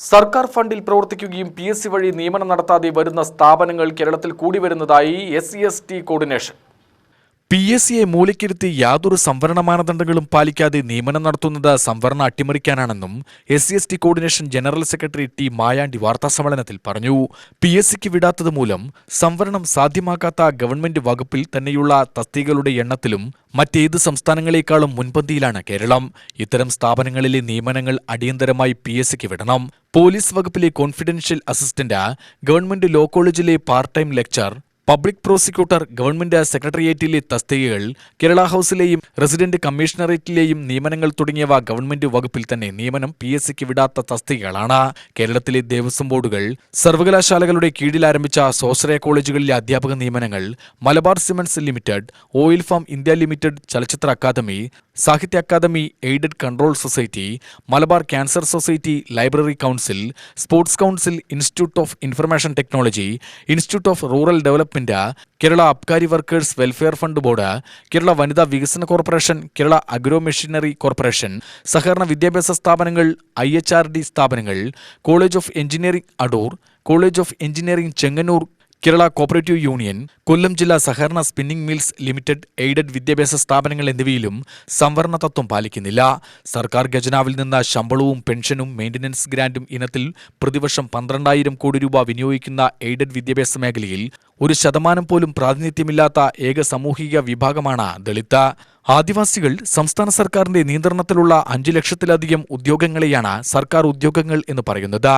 സർക്കാർ ഫണ്ടിൽ പ്രവർത്തിക്കുകയും പി വഴി നിയമനം നടത്താതെ വരുന്ന സ്ഥാപനങ്ങൾ കേരളത്തിൽ കൂടി വരുന്നതായി S C coordination P S സിയെ മൂലക്കിരുത്തി യാതൊരു സംവരണ മാനദണ്ഡങ്ങളും പാലിക്കാതെ നിയമനം നടത്തുന്നത് സംവരണ അട്ടിമറിക്കാനാണെന്നും S C S T coordination general secretary T Mayandi വാർത്താസമ്മേളനത്തിൽ പറഞ്ഞു. പി എസ് സിക്ക് വിടാത്തത് മൂലം സംവരണം സാധ്യമാക്കാത്ത ഗവൺമെന്റ് വകുപ്പിൽ തന്നെയുള്ള തസ്തികകളുടെ എണ്ണത്തിലും മറ്റേത് സംസ്ഥാനങ്ങളെക്കാളും മുൻപന്തിയിലാണ് കേരളം. ഇത്തരം സ്ഥാപനങ്ങളിലെ നിയമനങ്ങൾ അടിയന്തരമായി പി എസ് സിക്ക് വിടണം. പോലീസ് വകുപ്പിലെ കോൺഫിഡൻഷ്യൽ അസിസ്റ്റന്റ് ഗവൺമെന്റ് ലോ കോളേജിലെ part time lecture public prosecutor government സെക്രട്ടേറിയറ്റിലെ തസ്തികകൾ കേരള ഹൌസിലെയും റെസിഡന്റ് കമ്മീഷണറേറ്റിലെയും നിയമനങ്ങൾ തുടങ്ങിയവ ഗവൺമെന്റ് വകുപ്പിൽ തന്നെ നിയമനം പി എസ് സിക്ക് വിടാത്ത തസ്തികകളാണ്. കേരളത്തിലെ ദേവസ്വം ബോർഡുകൾ സർവകലാശാലകളുടെ കീഴിൽ ആരംഭിച്ച സ്വാശ്രയ കോളേജുകളിലെ അധ്യാപക നിയമനങ്ങൾ Malabar cements limited oil farm India limited ചലച്ചിത്ര അക്കാദമി സാഹിത്യ academy aided control society Malabar cancer society library council sports council institute of information technology institute of rural development Kerala അബ്കാരി workers welfare fund board Kerala വനിതാ വികസന corporation Kerala agro machinery corporation സഹകരണ വിദ്യാഭ്യാസ സ്ഥാപനങ്ങൾ I സ്ഥാപനങ്ങൾ college of engineering Adoor college of engineering Chengannur Kerala cooperative union Kollam ജില്ലാ സഹകരണ spinning mills limited aided വിദ്യാഭ്യാസ സ്ഥാപനങ്ങൾ എന്നിവയിലും സംവരണ തത്വം പാലിക്കുന്നില്ല. സർക്കാർ ഖജനാവിൽ നിന്ന് ശമ്പളവും പെൻഷനും മെയിന്റനൻസ് ഗ്രാന്റും ഇനത്തിൽ പ്രതിവർഷം പന്ത്രണ്ടായിരം കോടി രൂപ വിനിയോഗിക്കുന്ന എയ്ഡഡ് വിദ്യാഭ്യാസ മേഖലയിൽ ഒരു ശതമാനം പോലും പ്രാതിനിധ്യമില്ലാത്ത ഏക സാമൂഹിക വിഭാഗമാണ് ദളിത്. ആദിവാസികൾ സംസ്ഥാന സർക്കാരിന്റെ നിയന്ത്രണത്തിലുള്ള അഞ്ചു ലക്ഷത്തിലധികം ഉദ്യോഗങ്ങളെയാണ് സർക്കാർ ഉദ്യോഗങ്ങൾ എന്ന് പറയുന്നത്.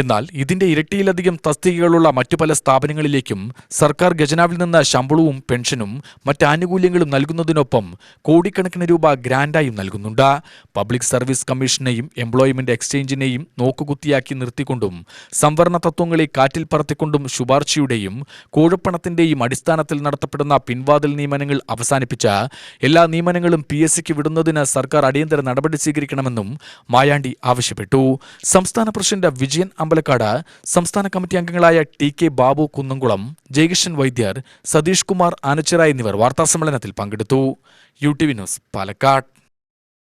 എന്നാൽ ഇതിന്റെ ഇരട്ടിയിലധികം തസ്തികകളുള്ള മറ്റു പല സ്ഥാപനങ്ങളിലേക്കും സർക്കാർ ഖജനാവിൽ നിന്ന് ശമ്പളവും പെൻഷനും മറ്റ് ആനുകൂല്യങ്ങളും നൽകുന്നതിനൊപ്പം കോടിക്കണക്കിന് രൂപ ഗ്രാന്റായും നൽകുന്നുണ്ട്. പബ്ലിക് സർവീസ് കമ്മീഷനെയും എംപ്ലോയ്മെന്റ് എക്സ്ചേഞ്ചിനെയും നോക്കുകുത്തിയാക്കി നിർത്തിക്കൊണ്ടും സംവരണ തത്വങ്ങളെ കാറ്റിൽ പറത്തിക്കൊണ്ടും ശുപാർശയുടെയും കോഴപ്പണത്തിന്റെയും അടിസ്ഥാനത്തിൽ നടത്തപ്പെടുന്ന പിൻവാതിൽ നിയമനങ്ങൾ അവസാനിപ്പിച്ച എല്ലാ നിയമനങ്ങളും പി എസ് സിക്ക് വിടുന്നതിന് സർക്കാർ അടിയന്തര നടപടി സ്വീകരിക്കണമെന്നും മായാണ്ടി ആവശ്യപ്പെട്ടു. സംസ്ഥാന പ്രസിഡന്റ് വിജയൻ അമ്പലക്കാട് സംസ്ഥാന കമ്മിറ്റി അംഗങ്ങളായ ടി കെ ബാബു കുന്നംകുളം ജയകിഷൻ വൈദ്യർ സതീഷ് കുമാർ ആനച്ചിറ എന്നിവർ വാർത്താസമ്മേളനത്തിൽ പങ്കെടുത്തു. U T V news Palakkad.